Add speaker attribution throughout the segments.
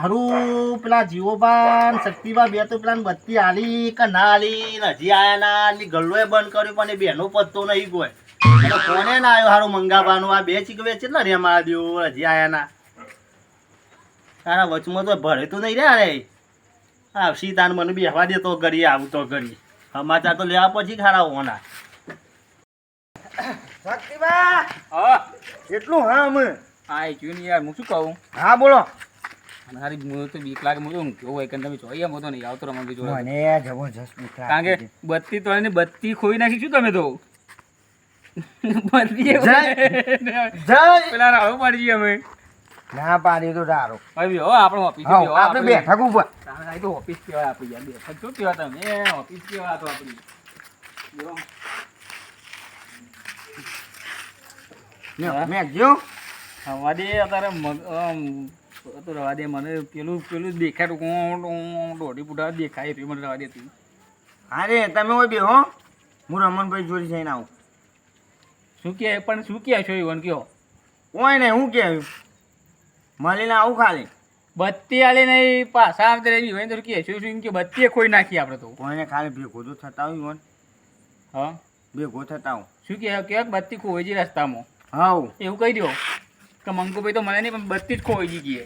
Speaker 1: હારું પેલા જીવોબા ને શક્તિબા બે તો પેલા બત્તી આલી કે ના આલી ને હજી આયા ના આલી ગલ્લોય બંધ કર્યો પણ એ બેનો પત્તો નહીં કોઈ કોને ના આવ્યો હારું મંગાવવાનું? આ બે ચીકવે કેટલા રે મારા દેવો? હજી આયા ના. તારા વચમાં તો ભરે તો નહીં રે. અરે આવશી તાન મને બેહવા દે તો ઘડી આવું તો ઘડી સમાચાર તો લેવા પછી ખારા હોના
Speaker 2: શક્તિબા
Speaker 3: હા.
Speaker 2: એટલું હા અમે.
Speaker 3: આ જોયું ને યાર હું શું કહું?
Speaker 2: હા બોલો.
Speaker 3: અને હારી તો બીક લાગે હું તો ઊંઘ્યો હોય કે તમે જોઈએ હું તો નહીં આવતો રમણ જોડે.
Speaker 2: મને જબરજસ્ત બીક
Speaker 3: કારણ કે બત્તી તો એને બત્તી ખોઈ નાખી શું તમે તો? બત્તી એ
Speaker 2: જય જય
Speaker 3: પેલા રાડો પાડી અમે.
Speaker 2: ના પાડી તો સારું.
Speaker 3: હવે હો આપણે ઓફિસ
Speaker 2: હા આપણે બેઠક ઉપર.
Speaker 3: આ તો ઓફિસ કહેવાય આપણી યાર બેઠક શું કહેવાય તમે? ઓફિસ કેવા તો આપણી.
Speaker 2: મેં
Speaker 3: અત્યારે તો રવા દે મને. પેલું પેલું દેખાય દોઢી ફૂટા દેખાય એટલી મને રવા દેતી
Speaker 2: અરે તમે હોય બેહો હું. રમણભાઈ જોડી જઈને આવું.
Speaker 3: શું કહે પણ શું કહે છો ઈવન કયો?
Speaker 2: કોઈ નહીં હું કહે. મળીને આવું ખાલી.
Speaker 3: બત્તી આલે નહીં પાછા આવતા રહી હોય તો કે શું શું કે બત્તી ખોઈ નાખી આપણે તો.
Speaker 2: કોઈને ખાલી ભેગો તો થતા હોય ને
Speaker 3: હા?
Speaker 2: ભેગો થતા હું
Speaker 3: શું કે કે બત્તી ખોવાઈ ગઈ રસ્તામાં.
Speaker 2: હા
Speaker 3: એવું કહી દો કે મંગુભાઈ તો મને નહીં પણ બધી જ ખોવાઈ ગઈ કે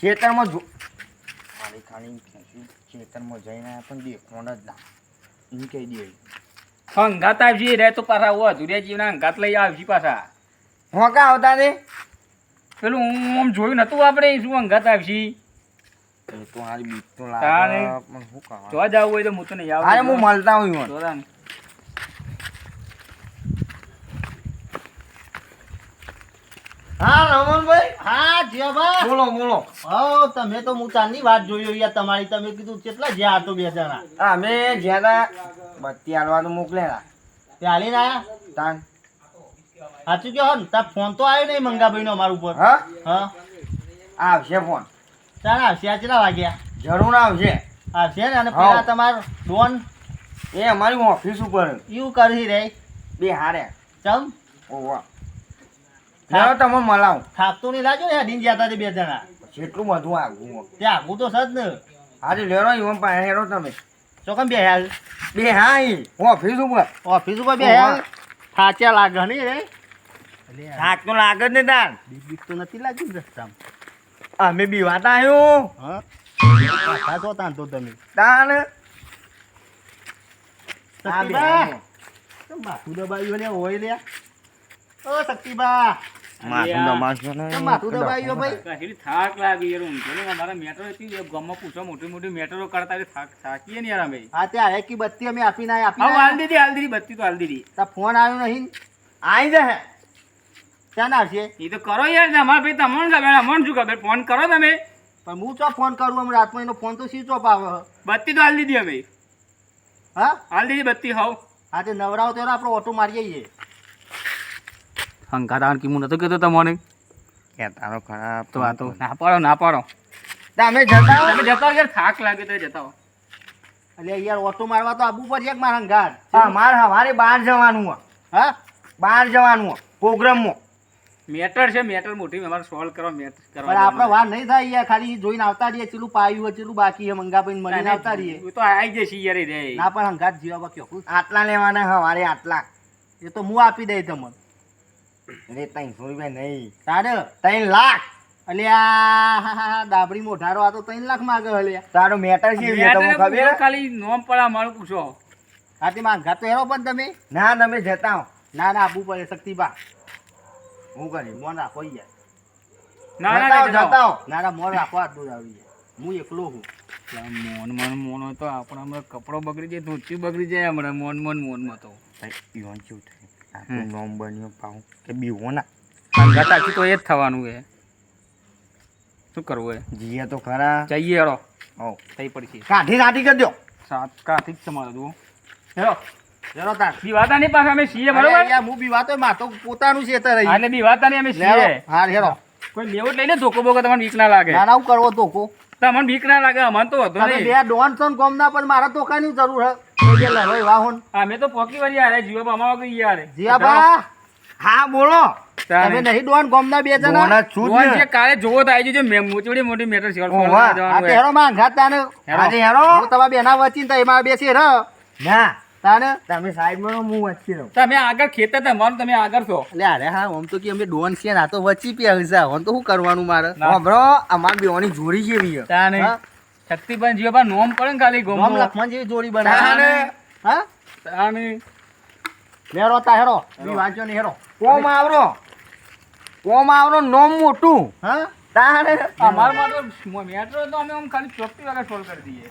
Speaker 2: ખેતરમાં જો ખાલી ખાલી ખેતરમાં જઈને પણ દેખવાનું જ ના. એમ કહી દે.
Speaker 3: હંગાત આવશે રે તો પાછા આવું અધૂરિયા જીવના હંગાત લઈ આવશે પાછા.
Speaker 2: હું કા આવતા ને
Speaker 3: પેલું હું આમ જોયું નતું આપણે શું હંગાત આવશે?
Speaker 2: તો હારી બીક તો
Speaker 3: તારે.
Speaker 2: લાગે પણ શું કરવા
Speaker 3: જોવા જાવ હોય તો હું તો નહીં આવું.
Speaker 2: અરે હું મળતા હોય મને
Speaker 3: જોતા ને.
Speaker 1: હા રમણભાઈ. હા જીવાબા
Speaker 2: બોલો બોલો.
Speaker 1: હો તમે તો હું ચાંદની વાત જોયો યાર. તમારી તમે કીધું કેટલા જ્યાં હતો બે જણા.
Speaker 2: હા અમે જ્યાં બત્તી હાલવા મોકલેલા.
Speaker 1: ત્યાં આયા?
Speaker 2: તાન.
Speaker 1: સાચું કહો ને તાર ફોન તો આવ્યો નહીં મંગાભાઈ નો અમારા ઉપર.
Speaker 2: હા?
Speaker 1: હા.
Speaker 2: આવશે ફોન.
Speaker 1: ચાલ આવશે આ કેટલા વાગ્યા?
Speaker 2: જરૂર આવશે.
Speaker 1: આવશે ને? અને. પેલા તમાર ડોન?
Speaker 2: એ અમારી ઓફિસ ઉપર.
Speaker 1: એવું કરી રહી.
Speaker 2: બે હારે.
Speaker 1: ચમ.
Speaker 2: ઓવા. લેવો તમે મલાવ.
Speaker 1: થાકતો નહીં લાગ્યો ને? અઢીને જતા તે બે જણા.
Speaker 2: જેટલું બધું આગું
Speaker 1: તે આગું તો સજ ને.
Speaker 2: આજે લેરો ઈવન પાસે હેરો તમે.
Speaker 1: ચોકમ બે હાલ
Speaker 2: બે હા ઈ ઓફિસ ઉપર.
Speaker 1: ઓફિસ ઉપર બે હાલ થાચ્યા લાગે નહીં રે.
Speaker 2: થાક તો લાગે જ ને તાર.
Speaker 1: બીક તો નથી લાગી રસ્તામાં?
Speaker 2: અમે બીવાતા આવ્યું
Speaker 1: હા? તો છો તાન તો તમે.
Speaker 2: તાન.
Speaker 1: શક્તિબા. માથું દબાવ્યું લે હોય લે ઓ શક્તિબા.
Speaker 2: માથું દબાવશો ને.
Speaker 1: માથું દબાવ્યું ભાઈ?
Speaker 3: કાશી થાક લાગી યાર ઊંઘ્યો ને મારા મેટરો હતી એ પૂછો મોટી મોટી મેટરો કરતા એટલે થાક થાકીએ ને યાર અમે.
Speaker 1: હા ત્યાં હે કી બત્તી અમે આપીને આયા,
Speaker 3: હા હાલ દીધી હાલ દીધી બત્તી તો હાલ દીધી.
Speaker 1: ફોન આવ્યો નહીં.
Speaker 2: આઈ જાય
Speaker 1: ક્યાં ના આવશે?
Speaker 3: એ તો કરો યાર અમારા ભાઈ તમને ખબર અમને શું ખબર? ફોન કરો તમે.
Speaker 1: પણ હું તો ફોન કરું? હમણાં રાતમાં એનો ફોન તો સ્વિચ ઓફ આવે?
Speaker 3: બત્તી તો હાલ દીધી અમે.
Speaker 1: હા?
Speaker 3: હાલ દીધી બત્તી હોવ.
Speaker 1: હા તે નવરાવ તો આપણે ઓટો મારીએ છીએ
Speaker 3: હંકા તાણ કીમું નતો કહેતો તમને.
Speaker 2: કે તારો ખરાબ
Speaker 3: તો આ તો ના પાડો ના પાડો.
Speaker 2: તમે જતા
Speaker 3: તમે જતા યાર થાક લાગે તો જતા
Speaker 1: એટલે યાર ઓટો મારવા તો આબુ પર એક માર હંગાર
Speaker 2: હા મારે હવારે બહાર જવાનું હા? બહાર જવાનું પ્રોગ્રામમાં.
Speaker 3: મેટર છે મેટર મોટી અમારે સોલ્વ કરવા મેટર
Speaker 1: પણ
Speaker 3: કરવા
Speaker 1: આપણે વાર નહીં થાય યાર ખાલી જોઈને આવતા રહીએ ચેલું પાયું હોય ચેલું બાકી છે મંગાભાઈ મળીને આવતા રહીએ.
Speaker 3: તો આવી જશે યાર રે
Speaker 1: ના પણ હંગાત જીવા બાકી
Speaker 2: આટલા લેવાના હવારે આટલા.
Speaker 1: એ તો હું આપી દઈ તમને.
Speaker 2: એટલે ત્રણસો રૂપિયા નહીં.
Speaker 1: તારે
Speaker 2: ત્રણ લાખ.
Speaker 1: અલ્યા આ હા, હા, હા, દાબડી મોઢારો આ તો ત્રણ લાખ માગે અલ્યા
Speaker 2: તારો મેટર છે તમને ખબર
Speaker 3: ખાલી નોમ પડા મારું પૂછો.
Speaker 1: હાથી માંગા તો હેરો પણ તમે?
Speaker 2: ના તમે જતા હો.
Speaker 1: ના ના આપવું પડે શક્તિબા
Speaker 2: હું કરી
Speaker 1: મોન રાખો યાર.
Speaker 3: ના ના
Speaker 2: જતા હો,
Speaker 3: ના
Speaker 1: ના મોન રાખો આટલું જ આવી જાય હું એકલો હું.
Speaker 3: મોન મોન મોન તો આપણે હમણાં કપડો બગડી જાય ધોતી બગડી જાય હમણાં મોન મોન મોનમાં તો.
Speaker 2: યોન ચૂટ. થાય આપણું નામ બન્યું પાઉં. કે બીવો ના.
Speaker 3: અંગાત તો એ જ થવાનું છે. શું કરવું એ
Speaker 2: જીએ તો ખરા.
Speaker 3: જઈએ હેડો.
Speaker 2: હો.
Speaker 3: થઈ પડશે
Speaker 2: કાઠી કાઠી કરજો
Speaker 3: સાત કાઠી જ તમારે જુઓ હેડો.
Speaker 1: જરો તાર.
Speaker 3: બી વાતા નહીં અમે છીએ બરોબર?
Speaker 1: હું બી માં તો પોતાનું છે
Speaker 3: એટલે બી વાતા નહીં અમે
Speaker 1: લેવો.
Speaker 3: છીએ
Speaker 1: હા હેરો
Speaker 3: કોઈ લેવો જ ધોકો બોકો તમને બીક ના લાગે.
Speaker 1: ના ના કરવો તો
Speaker 3: તમને બીક ના લાગે અમને તો
Speaker 1: બે ડોન છો ને પણ મારા તો કાની જરૂર હે. તો જે લડોય
Speaker 3: અમે તો પોકી વાળી યાર જીવો અમારા વગર યાર
Speaker 1: જીયાબા
Speaker 2: હા બોલો.
Speaker 1: તમે નહીં ડોન ગોમના બે જણા?
Speaker 2: ડોન છું જ
Speaker 3: જોવાનું છે, કાલે જોવો તો આવી જજો મેં મોટી મોટી મેટર છે
Speaker 2: ઓહો,
Speaker 1: આ હેરો માં અંગાત તાને.
Speaker 2: આજે હેરો?
Speaker 1: હું તમારા બેના વચ્ચે તો એમાં બેસી
Speaker 2: ના.
Speaker 1: તાને?
Speaker 2: તમે સાઈડમાં રહો, હું વચ્ચે રહું.
Speaker 3: તમે આગળ ખેતર તમારું તમે આગળ છો.
Speaker 1: એટલે અરે હા આમ તો કે અમે ડોન છે ને આ તો વચ્ચે પી હવે તો શું કરવાનું મારે?
Speaker 3: અમારે
Speaker 2: બરો અમાર બેવાની જોડી જેવી છે.
Speaker 3: તાને.
Speaker 1: હા?
Speaker 3: શક્તિભાઈ જીવા બા નોમ પડે ને ખાલી
Speaker 1: ગોમ. લખમણ જેવી જોડી બનાવે. હા?
Speaker 3: તાની
Speaker 1: લેરો તા હેરો. ઈ વાંચો ને હેરો.
Speaker 2: કોમ આવરો. કોમ આવરો નોમ મોટું.
Speaker 1: હા?
Speaker 2: તારે
Speaker 3: અમારમાં તો મેટ્રો તો અમે આમ ખાલી ચોપટી વાગે સોલ્વ કરી દઈએ.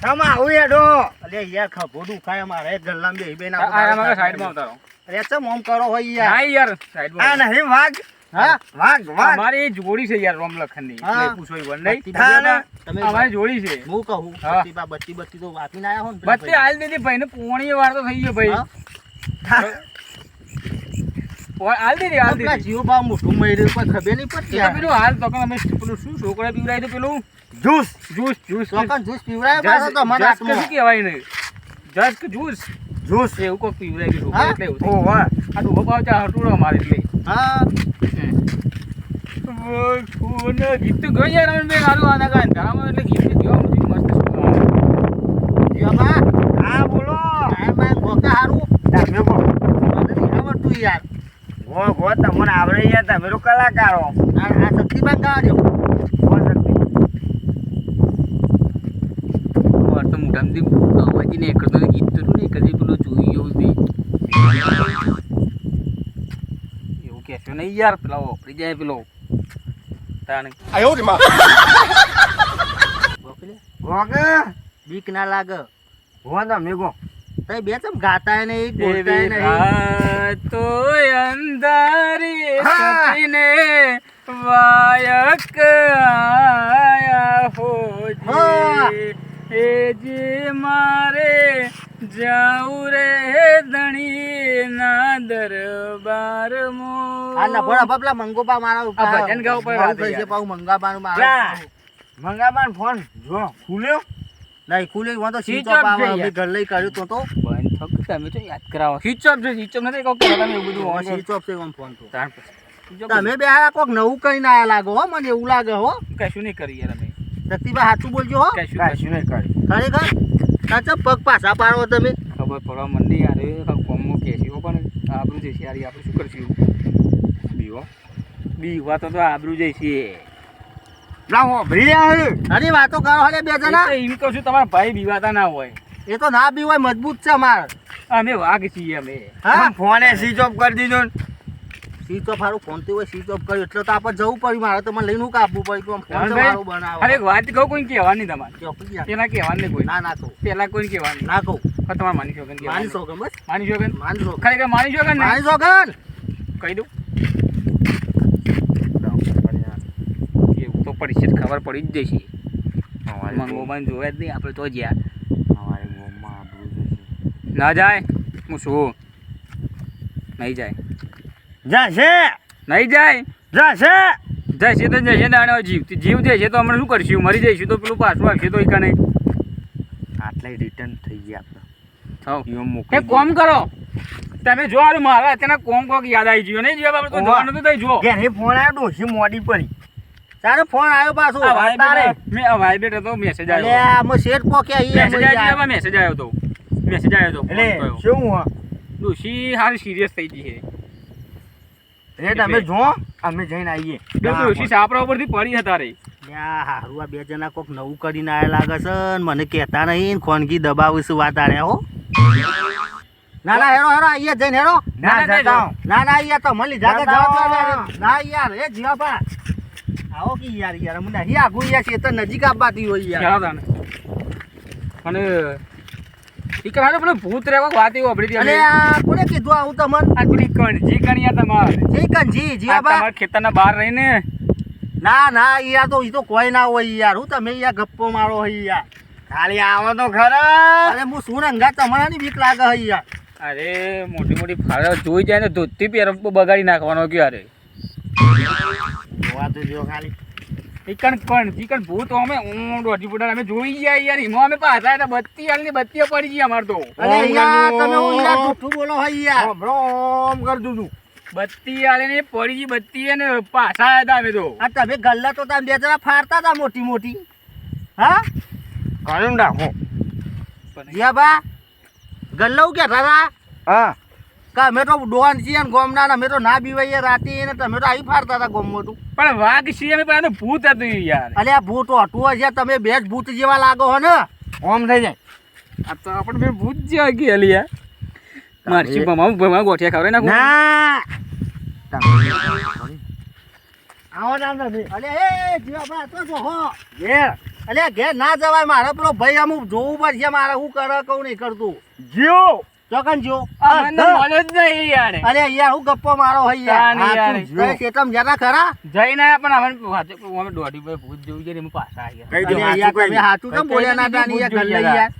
Speaker 2: તમે આવું હેડો.
Speaker 1: અલે યાર ખભો દુખાય મારે ગલ્લામ બે બેના
Speaker 3: આ આ અમારા સાઈડમાં ઉતારો.
Speaker 1: અરે ચમ ઓમ કરો હોય યાર.
Speaker 3: હા યાર
Speaker 2: આ
Speaker 3: સાઈડમાં
Speaker 2: નહીં વાઘ.
Speaker 1: હા?
Speaker 2: વાઘ વાઘ
Speaker 3: અમારી જોડી છે યાર રોમલખનની.
Speaker 1: હા.
Speaker 3: એટલે પૂછો ઈ વન નહીં
Speaker 1: બત્તી
Speaker 2: હા,
Speaker 1: બત્તી
Speaker 2: ને.
Speaker 1: તમે
Speaker 3: અમારી જોડી છે.
Speaker 1: હું કહું બત્તી બા બત્તી બત્તી તો વાપીને આયા હો ને
Speaker 3: બત્તી હાલ દીધી ભાઈ ને પોણી વાર તો થઈ ગયો ભાઈ. હાલ દીધી હાલ દીધી.
Speaker 1: જીવ બા મોઢું મર્યું કોઈ ખબર નહીં પડતી
Speaker 3: એ તો
Speaker 1: યાર.
Speaker 3: પેલું હાલ તો અમે પેલું શું છોકરા પીવડાય તો પેલું?
Speaker 2: જ્યુસ
Speaker 3: જ્યુસ જ્યુસ
Speaker 1: ચોકન જ્યુસ પીવડાય પાછો તો મને
Speaker 3: શું કહેવાય ને જસ્ક જ્યુસ
Speaker 2: જ્યુસ
Speaker 3: એવું કોઈ પીવરાય કે છોકરા? એટલે. આ ચા હટુડો અમારે એટલે.
Speaker 1: હા.
Speaker 3: ગીત તો ગયો યાર અમે સારું આના કાંઈ અંધારામાં એટલે ગીત ગયો મસ્ત શું ગાવાનું.
Speaker 1: જીવ બા.
Speaker 2: હા બોલો.
Speaker 1: હા ભાઈ ગોકા હારું.
Speaker 2: તમે કહો
Speaker 1: મને આવડતું યાર.
Speaker 2: ગો ગો તમને આવડે યાર તમે તો કલાકારો.
Speaker 1: આ આ શક્તિબાન ગાવા દ્યો.
Speaker 3: વાર તો મોટામાંથી અવાજી ને એકડતો ને ગીત તો ને કદી પેલું જોઈ ગયો એવું કહેશો નહીં યાર પેલા વાપરી જાય પેલો.
Speaker 2: ગો
Speaker 1: બીક ના લાગે.
Speaker 2: ગો તમે ગો
Speaker 1: તઈ બે ચમ ગાતા ને બોલતાય
Speaker 3: એવી
Speaker 1: નહીં
Speaker 3: રાતો અંધારી. સતીને વાયક આયા
Speaker 1: હો.
Speaker 3: જે મારે જાઉં રે ધણી ના દરબાર
Speaker 1: આ ભોળા બબલા મંગોબા મારા ઉપર
Speaker 3: આ ભજન ગાવ પર
Speaker 1: વાત છે પાઉ મંગાબાનું મારા
Speaker 2: મંગાબાન ફોન. જો ખુલ્યો?
Speaker 1: નહીં ખુલ્યો હું તો સ્વિચ ઓફ આવે. ઘર લઈ કર્યું તો તો.
Speaker 3: બંધ થક તમે તો યાદ કરાવો. સ્વિચ ઓફ છે સ્વિચ ઓફ નથી કહો કે તમે એવું બધું on
Speaker 1: સ્વિચ ઓફ છે કોમ ફોન તો. તમે બે આ કોક નવું કરીને આયા લાગો હો મને એવું લાગે હો.
Speaker 3: કશું નહીં કરી યાર અમે.
Speaker 1: શક્તિભાઈ સાચું બોલજો હો.
Speaker 3: કશું
Speaker 2: કાશું નહીં કરી
Speaker 1: ખરેખર? સાચા પગ પાછા પાડો તમે.
Speaker 3: ખબર પડવા મંડી યાર એ કોમમાં કેસીઓ પણ આબરૂ જઈશે યાર આપણે શું કરશું? બીવો બીવા તો તો આબરૂ જઈશે
Speaker 2: લાવો ભરી આવે
Speaker 1: અરે વાતો કરો હલે બે જણા.
Speaker 3: એમ કહું છું તમારા ભાઈ બીવાતા ના હોય.
Speaker 1: એ તો ના બી હોય મજબૂત છે અમાર.
Speaker 3: અમે વાઘ છીએ અમે.
Speaker 1: હા?
Speaker 2: ફોને સ્વિચ ઓફ કરી દીધો.
Speaker 1: સ્વિચ ઓફ હારું ફોનથી હોય સ્વિચ ઓફ કર્યું. એટલે તો આપણે જવું પડ્યું. મારે તો મને લઈને કાપવું પડ્યું? ફોન
Speaker 3: ધવલભાઈ, અરે વાત કહું કોઈ કહેવાની તમારે. પેલા કહેવાની કોઈ.
Speaker 1: ના ના કહું.
Speaker 3: પેલા કોઈ કહેવાની
Speaker 1: ના કહું.
Speaker 3: તમારે માની શોગન
Speaker 1: માની શોગન બસ.
Speaker 3: માની શોગન
Speaker 1: માની શોગન
Speaker 3: ખરેખર માની શોગન ને
Speaker 1: માની શોગન
Speaker 3: કહી દઉં. એવું તો પડી છે ખબર પડી જ જશે. મંગોબાન જોયા જ નહીં આપણે તો જ્યાં.
Speaker 2: અમારે ગોમાં
Speaker 3: ના જાય હું શું? નહીં જાય.
Speaker 2: જશે.
Speaker 3: નહીં જાય?
Speaker 2: જશે.
Speaker 3: જશે તો જશે દાણે જીવ જીવ જશે તો હમણાં શું કરશું? મરી જઈશું તો પેલું પાછું આવશે તો નહીં
Speaker 2: આટલે રિટર્ન થઈ ગયા આપણે
Speaker 3: એ કોમ કરો. તમે જો હારું મારા અત્યારના કોમ કોક યાદ આવી ગયો. નહીં જેવા આપણે
Speaker 2: તો.
Speaker 3: જોવાનું તો જો
Speaker 2: ઘેરે ફોન આવ્યો ડોસી મોડી પડી.
Speaker 1: તારે ફોન આવ્યો પાછો.
Speaker 3: આ
Speaker 1: તારે.
Speaker 3: બેટા મેં ભાઈ બેટ તો મેસેજ આવ્યો
Speaker 1: આમાં શેઠ પોકે
Speaker 3: મેસેજ આવ્યો. મેસેજ આવ્યો તો. મેસેજ આવ્યો તો
Speaker 2: એટલે શું હો?
Speaker 3: ડોસી હારી સિરિયસ થઈ ગઈ છે.
Speaker 2: એ તમે જો અમે જઈને આવીએ.
Speaker 3: ડોશી સાપરા ઉપરથી પડી હતા રે.
Speaker 1: હારું આ બે જણા કોક નવું કરીને આયા લાગે છે ને મને કહેતા નહીં ને ખોનગી દબાવીશું વાત આડે હો. ના ના હેરો હેરો અહીંયા જઈને હેરો
Speaker 2: ના
Speaker 3: ના, ના,
Speaker 2: જતા હું.
Speaker 1: ના ના યાર તો મળી જાગે
Speaker 2: ના, ના.
Speaker 1: યાર એ જીવાપા આવો કે યાર યાર મને નહીં આગું છે તો નજીક આપવાથી હોય યાર.
Speaker 3: અને ઈ પેલું ભૂત રેવો વાત એવો આપડી
Speaker 1: અને આ કોને કીધું આવું તમને?
Speaker 3: આ પેલી કણજી કણિયા તમાર.
Speaker 1: જી કણ
Speaker 3: જી જી
Speaker 1: જીવાપા
Speaker 3: તમારા ખેતરના બહાર રહીને.
Speaker 1: ના ના યાર તો ઈ તો કોઈ ના હોય યાર. હું તમે યાર ગપ્પો મારો હઈ યાર.
Speaker 2: ખાલી આવો તો ખરા
Speaker 1: અરે હું શું રંગા તમારા ની બીક લાગે હઈ યાર.
Speaker 3: અરે મોટી મોટી ફાળો જોઈ જાય ને ધોતી પહેર બગાડી નાખવાનો કે અરે
Speaker 1: જોવા તો જો ખાલી.
Speaker 3: ઈકણ પણ ચિકન ભૂત અમે ઊંડો દોઢી ફૂટા અમે જોઈ ગયા યાર એમાં અમે પાછા હતા બત્તી હાલની બત્તીઓ પડી ગઈ અમાર તો.
Speaker 1: અરે યાર તમે જૂઠું બોલો હોય યાર.
Speaker 2: ભ્રોમ કરી દીધું
Speaker 3: બત્તી હાલીને પડી ગઈ બત્તી અને પાછા હતા અમે તો.
Speaker 1: આ તમે ગલ્લા તો તમે બે જણા ફાડતા હતા મોટી મોટી. હા?
Speaker 2: કાઢી નાખો.
Speaker 1: જીયા બા ગલ્લા કહેતા હતા
Speaker 2: હા.
Speaker 1: કે અમે તો ડોન છીએ ને ગોમના ના અમે તો ના બીવાઈએ રાતે ને તમે તો આવી ફાડતા હતા ગોમ મોટું
Speaker 3: પણ વાઘ છીએ અમે પણ ભૂત હતું યાર.
Speaker 1: અલે આ ભૂત હતું હશે તમે બે જ ભૂત જેવા લાગો હો ને.
Speaker 2: ઓમ થઈ જાય.
Speaker 3: આ તો આપણે બે ભૂત જેવા ગયેલી યાર. મારસી ભમાવું ભમા ગોઠિયા નાખું.
Speaker 2: ના. આવો ના
Speaker 1: એ જીવા બા તો જો હો.
Speaker 2: ઘેર.
Speaker 1: અલે ઘેર ના જવાય મારે પેલો ભાઈ અમુક જોવું પડશે મારે. હું કરે કહું નહીં કરતું.
Speaker 2: જીઓ
Speaker 1: ચોકન જો. અરે યાર હું ગપ્પો મારો હોય યાર.
Speaker 3: તાની યાર.
Speaker 1: હા, તું જોઈ શેતમ જતા ખરા?
Speaker 3: જઈને આયા પણ અમે અમે દોઢી ભાઈ ભૂત જોઈ ગયા પાછા આવ્યા
Speaker 2: કઈ દો
Speaker 1: અરે યાર તમે હાચું કેમ બોલ્યા ના તાની યાર ગલ્લે યાર.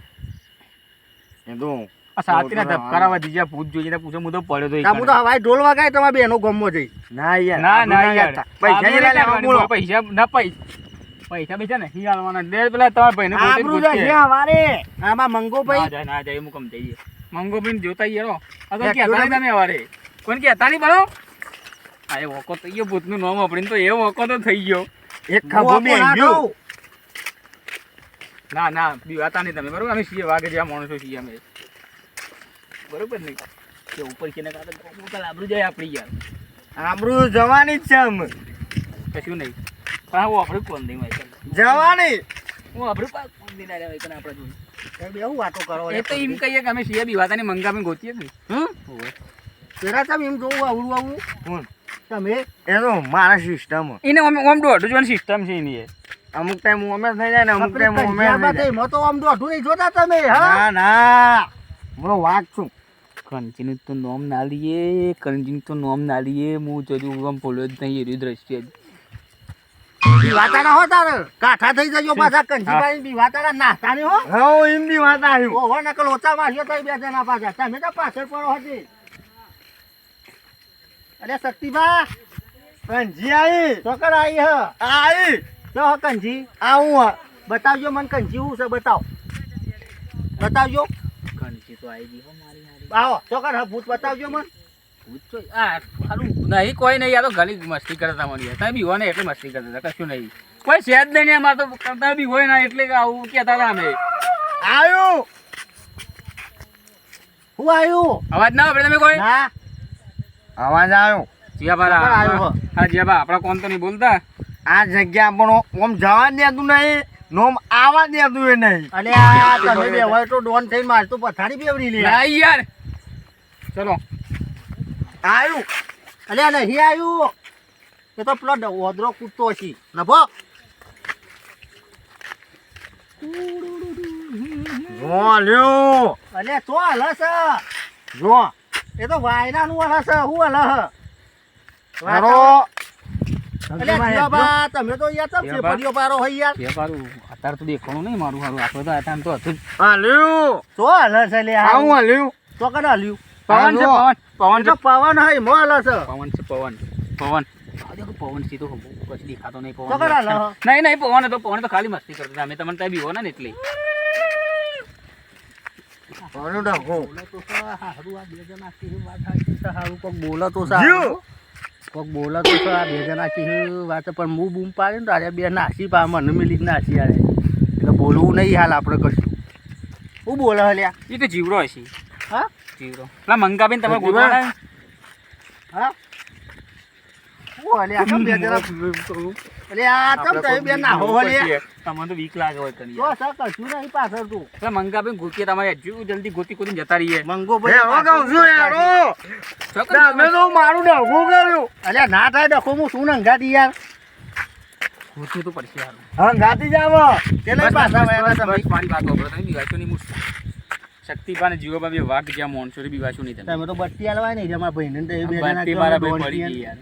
Speaker 2: એ તો
Speaker 3: આ સાતીના ધબકારા વધી ભૂત જોઈ ગયા પૂછો હું તો પડ્યો તો ઈ
Speaker 1: તામું તો હવાઈ ઢોલ વગાય તમારે બેનો ગમો જઈ.
Speaker 2: ના યાર
Speaker 3: ના ના યાર.
Speaker 2: પૈસા
Speaker 3: પૈસા ના પૈસા પૈસા પૈસા નહીં હાલવાના દે પેલા તમારા ભાઈને ગોતીને
Speaker 1: આબરૂ આમાં મંગો
Speaker 3: ના
Speaker 1: ભાઈ.
Speaker 3: ના જાય એમ કમ જઈએ. મંગો ભાઈ જોતા યારો આ તો
Speaker 1: કે
Speaker 3: કહેતા તમે અવારે કોણ કહેતા નહીં બરો આ એ વોકો તો ગયો ભૂતનું નામ વાપરીને તો એ વોકો તો થઈ ગયો.
Speaker 2: એક ખાબો બે ગયો.
Speaker 3: ના ના બી વાતા નહીં તમે બરોબર? અમે છીએ વાગે જ્યાં માણસો છીએ અમે. બરોબર નહીં કે ઉપર કાં આબરૂ જાય આપણી યાર.
Speaker 2: આબરૂ જવાની જ છે અમે
Speaker 3: કશું નહીં. પણ હું આપણે કોણ નહીં
Speaker 2: જવાની.
Speaker 3: હું આપણું પાક કોણ આપણે જોઈ
Speaker 1: બે હું વાતો કરો
Speaker 3: એ તો એમ કહીએ કે અમે છીએ બીવાતા ની મંગાવી ગોતીએ કે?
Speaker 1: હમ? પેલા તમે એમ જોવું આવડું આવું
Speaker 2: કોણ?
Speaker 1: તમે?
Speaker 2: એ તો મારા સિસ્ટમ
Speaker 3: એને અમે ઓમ દોઢ જોવાની સિસ્ટમ છે એની એ.
Speaker 2: અમુક ટાઈમ અમે થઈ જાય ને અમુક ટાઈમ અમે
Speaker 1: કંઠિયામાં તો એમાં તો દોઢું નહીં જોતા તમે હા?
Speaker 2: ના ના. હું વાત છું
Speaker 3: કંચીનું તો નોમ ના લઈએ કંચીનું તો નોમ ના લઈએ હું જજુ આમ બોલ્યો જ નહીં એરી દ્રષ્ટિએ જ
Speaker 1: હો તારે? કાઠા થઈ જજો પાછા કંજીભાઈ બીવાતા ના નાસ્તા હો
Speaker 2: હા એમ બી વાત આવ્યું
Speaker 1: ઓહો નકલ ઓછા વાગ્યો તો બે જણા પાછા. તમે તો પાછળ પડો હતી અરે શક્તિભા
Speaker 2: કંજી આવી
Speaker 1: છોકર આવી હ.
Speaker 2: આવી
Speaker 1: જો કંજી.
Speaker 2: આવું હા.
Speaker 1: બતાવજો મને કંજી હું છે બતાવ. બતાવજો.
Speaker 3: કંચી તો આવી ગઈ હો મારી
Speaker 1: આવો છોકર હ ભૂત બતાવજો મને.
Speaker 3: નહીં કોઈ નહીં આ તો ગલી મસ્તી કરતા મળી તમે બી હોય ને એટલે મસ્તી કરતા હતા કશું નહીં. કોઈ છે જ નહીં અમારે તો કરતા બી હોય ને એટલે આવું કહેતા હતા અમે.
Speaker 2: આવ્યું
Speaker 1: હું આવ્યું
Speaker 3: અવાજ ના આપણે તમે કોઈ?
Speaker 2: અવાજ આવ્યો
Speaker 3: જીયાભા
Speaker 1: કોણ આવ્યો?
Speaker 3: હા. જીયાબા આપણા કોણ તો નહીં બોલતા.
Speaker 2: આ જગ્યા પણ ઓમ જવા દેતું નહીં નોમ આવા દેતું એ નહીં.
Speaker 1: અલે આ તમે બે હોય તો ડોન થઈને માર તો પથારી બેવડી લે.
Speaker 3: ના યાર. ચલો.
Speaker 2: આવ્યું
Speaker 1: અલે આ નહીં આવ્યું એ તો પેલો ઓદરો કૂદતો હશે. નભો.
Speaker 2: જો લ્યો.
Speaker 1: અલે તો હલે છે.
Speaker 2: જો.
Speaker 1: એ તો વાયરા નું હલે છે. હું હલે હ
Speaker 2: મારો
Speaker 1: તમે તો યાર તમ. ફેફડીઓ પારો હોય યાર.
Speaker 3: પારું અત્યારે તો દેખાણું નહીં મારું સારું આપણે તો આટામ તો હતું
Speaker 2: હાલ્યું
Speaker 1: તો હલે છે લે
Speaker 2: આવું હાલ્યું
Speaker 1: તો કને હલ્યું.
Speaker 3: પવન છે પવન. પવન
Speaker 1: તો
Speaker 3: છે
Speaker 1: પવન હોય મો હલે છે.
Speaker 3: પવન છે પવન. પવન. પવન સીધો કશું દેખાતો નહીં પવન
Speaker 1: હ?
Speaker 3: નહીં નહીં પવન હતો પવન તો ખાલી મસ્તી કરતા અમે તમને ત્યાં બી ને એટલે.
Speaker 1: હારું આ જણા વાત હારું કોક બોલો તો
Speaker 2: સારું.
Speaker 1: કોક બોલો તો આ બે જણા આખી વાત પણ હું બૂમ પાડે ને તારે બે નાસી પા મને મિલી જ નાસી આરે એટલે બોલવું નહીં હાલ આપણે કશું. હું બોલે હલ્યા
Speaker 3: એ તો જીવડો હશે.
Speaker 1: હા?
Speaker 3: જીવડો પેલા મંગાબેન તમે
Speaker 2: જીવડો?
Speaker 3: ગોતવાના?
Speaker 1: હા? હું હલ્યા કેમ બે જણા? અલે આ તમ તમે બે નાહો હલ્યા
Speaker 3: તમને તો વીક લાગે હોય તને.
Speaker 1: જો સા કશું નહીં પાછળ તું.
Speaker 3: પેલા મંગાબેન ગોતીએ તમારે હજુ જલ્દી ગોતી જતા રહીએ.
Speaker 1: મંગો
Speaker 2: હે હવે કહું છું યારો તમે તો મારું ડખો કર્યું.
Speaker 1: અલ્યા ના થાય ડખો હું શું નંગાતી યાર?
Speaker 3: ગોતવું તો પડશે.
Speaker 2: હા ગાતી જાવ
Speaker 1: કે નહીં પાછા
Speaker 3: મારી વાત. તમે નહીં, હું શક્તિપા ને જીવોબા બે વાઘ જ્યાં માણસો છે, બીવાશો નહીં તમે
Speaker 1: તો બત્તી હાલવાય નહીં તમારા ભાઈ ને બે જણા
Speaker 3: મારા ભાઈ પડી ગઈ યાર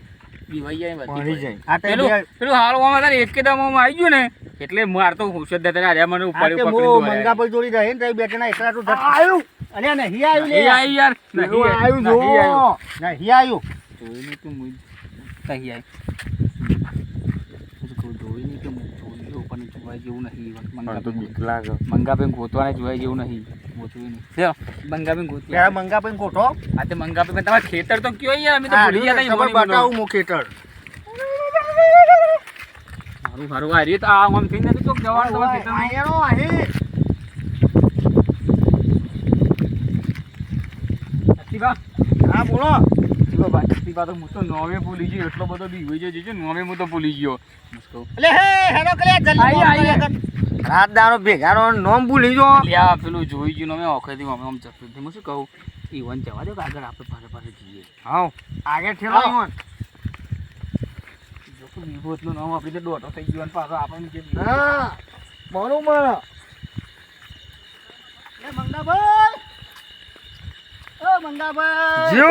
Speaker 3: બીવાઈ જાય બત્તી.
Speaker 2: જાય
Speaker 1: આ
Speaker 3: પેલું પેલું હારું આમાં હતા ને એક કે દામમાં આવી ગયું ને એટલે માર તો હુશ જ દેતા રહ્યા મને ઉપાડી પકડી
Speaker 1: હું મંગા પર જોડી રહે ને તો એ બે જણા એકલા તો.
Speaker 2: આવ્યું
Speaker 1: અલ્યા નહીં આવ્યું લે.
Speaker 3: નહીં આવી યાર નહીં
Speaker 2: આવ્યું
Speaker 3: નહીં આવ્યું.
Speaker 2: જો
Speaker 1: નહીં આવ્યું
Speaker 3: જોઈ ને તું મુઈ. કહી આવી. હું તો કહું, જોઈ નહીં તું જોવાય જેવું નહીં
Speaker 2: પણ તો
Speaker 3: મંગાભાઈ
Speaker 2: બીક લાગે
Speaker 3: મંગાભાઈ ગોતવાને જોવાય જેવું નહીં ગોતવું નહીં.
Speaker 1: ભાઈ
Speaker 3: આ તે મંગાભાઈ તમારે ખેતર તો કયો યાર? અમે તો ભૂલી ગયા
Speaker 1: ખબર બતાવું હું ખેતર.
Speaker 3: મારું મારું આ રીત આ આમ થઈને ચોક જવાનું તમારે
Speaker 1: હા. બોલો.
Speaker 3: જો ભાઈ અતિબા તો હું તો નોમે ભૂલી ગયો એટલો બધો બી હોય છે જે નોમે હું તો ભૂલી ગયો.
Speaker 1: એટલે હે હેરો કરે જલ્દી
Speaker 3: આઈ, આઈ.
Speaker 2: રાત દારો ભેગા નોમ ભૂલી જો
Speaker 3: લ્યા પેલું જોઈ ગયું અમે ઓખેથી અમે આમ જતું હતું. હું શું કહું? ઈવન જવા દો કે આગળ આપણે પાસે પાસે જઈએ.
Speaker 2: હાઉ. આગળ ઠેલો. ઈવન.
Speaker 3: જો કે વિભૂતનું નામ આપણી તો દોઢો થઈ ગયો અને પાછો આપણને જે
Speaker 2: હા. બરોબર
Speaker 1: એ મંગાભાઈ. ઓ મંગાભાઈ.
Speaker 2: જીઓ.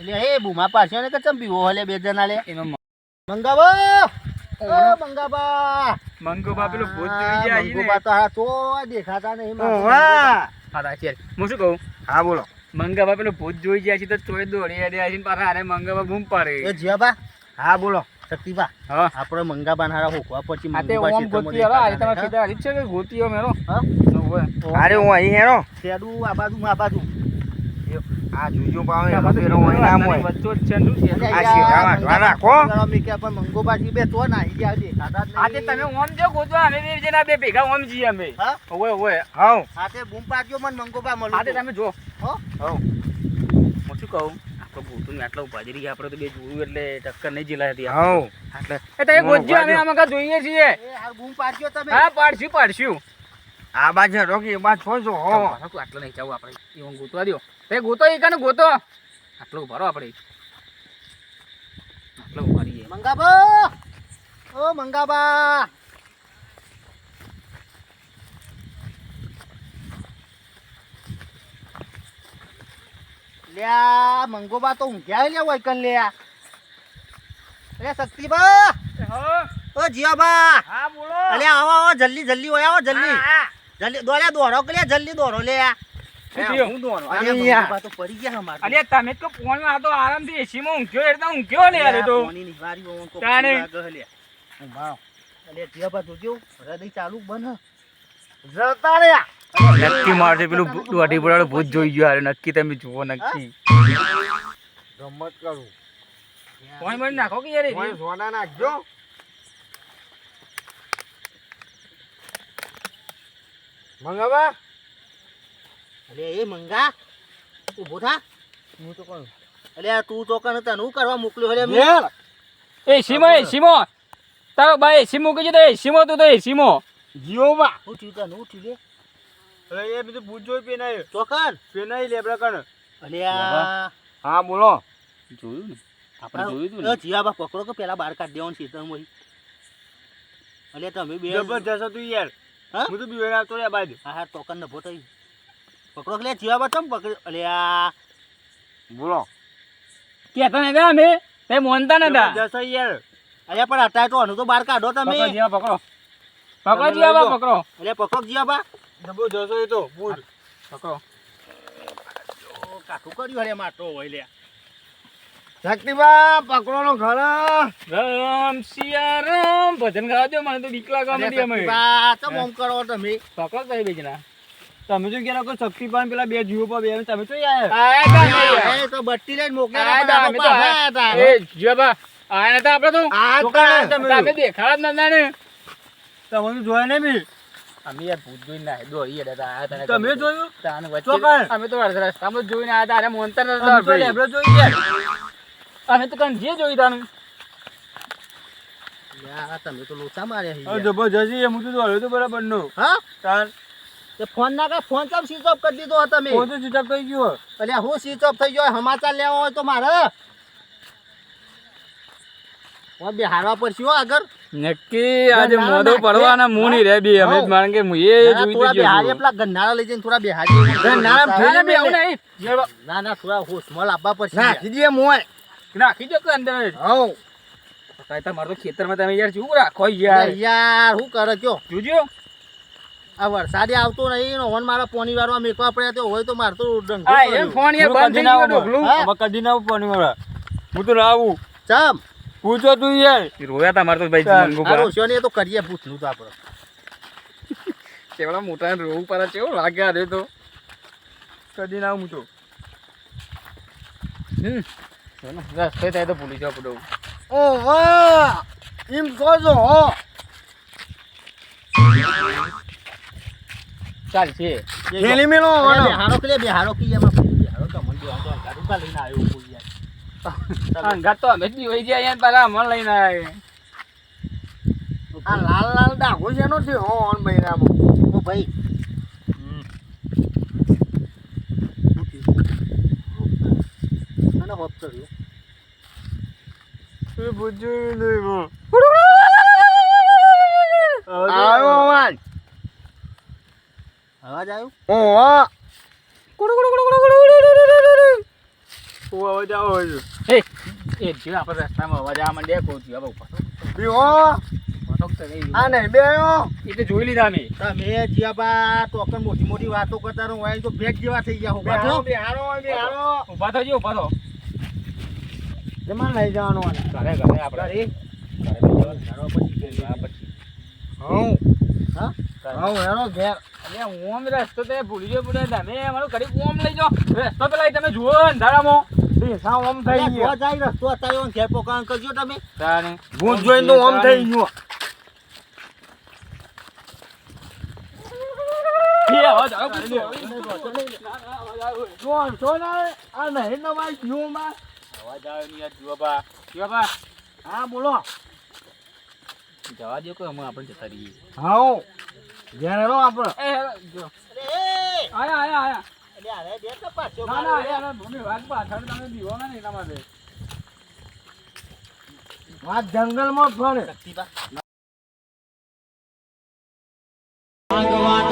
Speaker 1: એટલે એ બુમા પાછળ ને કે ચમ પીવો હલે બે જણા લે
Speaker 3: એનો મ- મંગોબા. પેલું ભૂત જોઈ
Speaker 1: હા,
Speaker 3: જાય છે ને.
Speaker 1: મંગોબા તો હારા તો દેખાતા નહીં
Speaker 3: હા શું કહું?
Speaker 2: હા બોલો.
Speaker 3: મંગાબા પેલો ભૂત જોઈ જાય છે તો ચોય દોડી અડ્યા છે ને પાછા અરે મંગાબા બૂમ
Speaker 1: એ
Speaker 3: પાડે
Speaker 1: જીયાબા.
Speaker 2: હા બોલો.
Speaker 1: શક્તિભા
Speaker 3: હા.
Speaker 1: આપણે મંગાબા હારા હોકવા પછી મંગાબા છે
Speaker 3: ગોતી હરો આજે
Speaker 1: નહીં,
Speaker 3: ખેતર છે કે ગોતીઓ મેરો
Speaker 1: હા?
Speaker 2: અરે હું અહીં હેરો?
Speaker 1: શેડુ શેડું આ બાજુ આ બાજુ.
Speaker 2: આ જોજો પાવે એનો નામ હોય.
Speaker 3: વચ્ચો છે?
Speaker 2: આ.
Speaker 1: મંગાબા મેક્યા પણ મંગોબા થી બે તો ગયા દેખાતા જ
Speaker 3: આ તે
Speaker 1: નહીં.
Speaker 3: તમે ઓમ જો ગોતવા અમે બે જણા બે ભેગા ઓમ જઈએ અમે.
Speaker 1: હા?
Speaker 3: ઓવે ઓવે
Speaker 2: હાઉ.
Speaker 1: આ બૂમ પાડજો મને મંગોબા મળું
Speaker 3: આ તે. તમે જો.
Speaker 1: હો?
Speaker 3: હો હું શું કહું? આપણે ગોતું ને આટલા ઊભા જ રહીએ આપણે તો બે જોયું એટલે ટક્કર નહીં જીલા હતી.
Speaker 2: હાઉ.
Speaker 3: એટલે એ તમે ગોતજો અમે આમાં કાં જોઈએ છીએ.
Speaker 1: એ હાર બૂમ પાડજો તમે.
Speaker 3: હા પાડશું પાડશું.
Speaker 2: આ બાજુ રોકી બાજુ છો હો.
Speaker 3: આટલો નહીં જવું આપણે. એવું ગોતવા દો એ ગોતો એ કાને ગોતો. આટલો ભરો આપણે. આટલો ભરીએ
Speaker 1: મંગાબો! ઓ મંગાબા! લ્યા મંગોબા તો ઊંઘ્યા લે કન લ્યા. અરે શક્તિબા! ઓ જીયાબા
Speaker 2: હા બોલો.
Speaker 1: અલ્યા આવો આવો જલ્દી જલ્દી હોય આવો જલ્દી. જલ્દી દોડો કે જલ્દી દોડો લે.
Speaker 2: હું દોનો
Speaker 1: અરે
Speaker 2: અરે યાર.
Speaker 1: મંગોબા તો પડી ગયા અમાર.
Speaker 3: અરે તમે તો ફોનમાં તો આરામથી એસીમાં ઊંઘ્યો એટલે ઊંઘ્યો ને યાર એ તો.
Speaker 1: કોની વારી ઓમ તો
Speaker 3: તાણે.
Speaker 1: લાગે લ્યા ઊંઘાઓ. અલે જીયાબા જોજો હૃદય ચાલુ બન.
Speaker 2: જતા રહ્યા
Speaker 3: નક્કી મારશે પેલું દોઢી પડાડો ભૂત જોઈ ગયો યાર નક્કી તમે જુઓ નક્કી.
Speaker 2: રમત કરું.
Speaker 3: ફોન નાખો કે યાર
Speaker 2: સોના નાખજો. મંગાવા?
Speaker 1: અલે એ મંગા. ઊભો થા. હું તો કોણ અલે આ તું તો કણ તને હું કરવા મોકલ્યો અલે મેં.
Speaker 2: સીમો
Speaker 3: એ સીમો. તારો ભાઈ એસી મૂકી તો સીમો તું તો સીમો.
Speaker 2: જીઓ બા
Speaker 1: હું થયું તને હું લે
Speaker 2: અરે એ બધું પૂછજો પેનાય
Speaker 1: ચોકન
Speaker 2: પેનાય લેબડા કણ.
Speaker 1: અલે આ
Speaker 2: હા બોલો.
Speaker 3: જોયું ને?
Speaker 1: આપણે તું આ જીયાબા પકડો કે પેલા બાર કાઢ દેવાનું છે તમે અલે તમે બે
Speaker 2: જબરજસ્ત તું યાર.
Speaker 1: હા?
Speaker 2: તો બીવેર આવતો રે બાજુ
Speaker 1: હા હા ટોકન નભો થઈ પકડો લે જીવા તમ પકડ અલ્યા
Speaker 2: બોલો.
Speaker 3: કે કેતા નતા અમે? તે મોનતા નતા
Speaker 2: જસો યાર.
Speaker 1: અલ્યા પણ અત્યારે તો અનુ તો બાર કાઢો તમે.
Speaker 3: પકડો જીવા પકડો. પકડો
Speaker 2: તમે
Speaker 3: જીવા
Speaker 2: લો.
Speaker 3: પકડો.
Speaker 1: અલે પકડો જીયાબા
Speaker 2: જસો એ તો બુધ
Speaker 3: પકડો.
Speaker 1: ઓ કાઠું કર્યું હરે માટો હોય લે.
Speaker 2: શક્તિબા પકડોનો ખરા
Speaker 3: રામ સિયા રામ ભજન ગાવા મને તો બીક લાગવા માંડી અમે.
Speaker 1: શક્તિબા, ચમ ઓમ કરો તમે.
Speaker 3: પકડો
Speaker 2: શું કહેલો શક્તિ શક્તિપાન પેલા બે જીવો પર બે તમે શું
Speaker 3: આયા.
Speaker 1: એ તો બટ્ટી લઈને મોકલ્યા હતા,
Speaker 3: અમે તો આયા.
Speaker 1: આયા હતા.
Speaker 3: એ જીવા આયા નતા આપણે તો?
Speaker 1: આ
Speaker 2: તો
Speaker 1: તો
Speaker 2: કાં
Speaker 1: તમે-
Speaker 3: દેખાડા જ ને
Speaker 2: તમને જોયા ને મી?
Speaker 3: અમે યાર ભૂત જોઈને ના દોડી હતા આયા તા
Speaker 2: તમે જોયું?
Speaker 3: તાને વચ્ચે અમે તો અડધા રસ્તામાં જોઈને આયા તા અરે મોનતા નતા
Speaker 2: જોઈ યાર
Speaker 3: અમે તો કંઈ જે જોઈ તાનું
Speaker 1: તમે તો લોચા માર્યા છે
Speaker 2: હવે
Speaker 1: યાર.
Speaker 2: જબરજસ્ત તો બરાબર નો
Speaker 1: હા?
Speaker 2: તાર
Speaker 1: તે ફોન ના કાંઈ ફોન ચમ સ્વિચ ઓફ કરી દીધો તમે?
Speaker 2: ફોન તો સ્વિચ ઓફ થઈ ગયો.
Speaker 1: અલ્યા હું સ્વિચ ઓફ થઈ ગયો સમાચાર લેવા હોય તો મારે. હું બિહારવા પડશે હો આગળ.
Speaker 3: નક્કી આજે
Speaker 1: ના,
Speaker 3: મોઢો
Speaker 1: ના,
Speaker 3: પડવાના મું રહે બી અમે. કે હું એ જોઈ તો
Speaker 1: બિહારી પેલા ગન્નાળા લઈ જઈને થોડા બિહારી
Speaker 2: ગન્નાળા
Speaker 3: ના,
Speaker 2: થઈને
Speaker 3: ના, બે
Speaker 1: ના ના થોડા હોશમાં લાવવા પડશે.
Speaker 2: નાખી દે મોય.
Speaker 3: નાખી દો કે અંદર.
Speaker 2: હઉ.
Speaker 3: કાંઈ તમારે તો ખેતરમાં તમે યાર શું રાખો
Speaker 1: યાર?
Speaker 3: યાર
Speaker 1: શું કરે કયો?
Speaker 3: જોજો.
Speaker 1: આ વરસાદે આવતો નહીં નો ફોન મારા પોની વાળવા મેકવા પડ્યા તો હોય તો મારે તો ડંગો એમ
Speaker 3: ફોન યાર બંધ થઈ ગયો ઢોકલું.
Speaker 2: હવે કદી ના પોની વાળા. હું તો રાવું આવું
Speaker 1: ચમ?
Speaker 2: પૂછો તું યાર.
Speaker 3: રોયા તા મારે તો ભાઈ. મંગુ
Speaker 1: આ રોશિયો ને તો કરીએ પૂછનું તો આપણે.
Speaker 3: કેવડા મોટા રોવું પર કેવો લાગે અરે તો?
Speaker 2: કદી ના હું તો.
Speaker 3: હમ. રસ્તે થાય તો ભૂલી જાવ પડો
Speaker 2: ઓ વાહ! એમ છો હો.
Speaker 3: ચાલ છે.
Speaker 2: મેલો આવવાનો.
Speaker 1: બેહારો કે બેહારો કે એમાં બેહારો તો મને બેહારો તો અંગારું કા લઈને આવ્યો કોઈ યાર.
Speaker 3: અંગાત તો અમે બી હોય જાય પેલા અમને લઈને આવે
Speaker 2: આ લાલ લાલ ડાઘો છે એનો છે હો ઓન મહિનામાં
Speaker 1: ઓ ભાઈ અને હોપ કર્યું
Speaker 2: એ પૂછ્યું નહીં. આવ્યો? અવાજ
Speaker 1: અવાજ આવ્યો?
Speaker 2: ઓહો ઓ અવાજ આવો છે
Speaker 3: એ એ જીવ આપણે રસ્તામાં અવાજ આ મંડ્યા કહું છું. હવે ઊભા થો. ઊભા થો તો નહીં.
Speaker 2: આ નહીં બેયો
Speaker 3: એ તો જોઈ લીધા અમે
Speaker 1: તમે જ્યાં ટોકન મોટી મોટી વાતો કરતા રહો. હોય તો ભેટ જેવા થઈ ગયા
Speaker 2: બેહારો બેહારો
Speaker 3: ઊભા થજો ઊભા થો.
Speaker 2: જમા લઈ જવાનો.
Speaker 3: ઘરે ઘરે આપણે
Speaker 1: હા?
Speaker 2: હું. હેરો ઘેર.
Speaker 3: અરે ઓમ રસ્તો તે ભૂલી ગયો પડે. તમે મારો ઘડી ઓમ લઈ જાઓ. રસ્તો પેલા તમે જુઓ અંધારામાં.
Speaker 2: ઓમ થઈ ગયો.
Speaker 1: જાય રસ્તો અત્યારે ઘેર પોકાણ કરજો તમે.
Speaker 3: તાને
Speaker 2: જોઈને તો ઓમ થઈ ગયો. જો છો ને આ નહીં નવાઈ જીવમાં
Speaker 3: અવાજ આવ્યો નહીં યાર જુઓ બા. જુઓ બા.
Speaker 2: હા બોલો.
Speaker 3: જવા દો કે અમે આપણે જતા રહીએ.
Speaker 2: હાઉ. ઘેર હેરો આપણે.
Speaker 3: જો આયા આયા આયા.
Speaker 1: અરે બે તો પાછો
Speaker 3: ના ના
Speaker 1: મારો.
Speaker 3: ભૂમિ વાત પાછળ તમે બીવો ને એના માટે.
Speaker 2: વાત જંગલમાં ફરે.
Speaker 4: ભાગવાના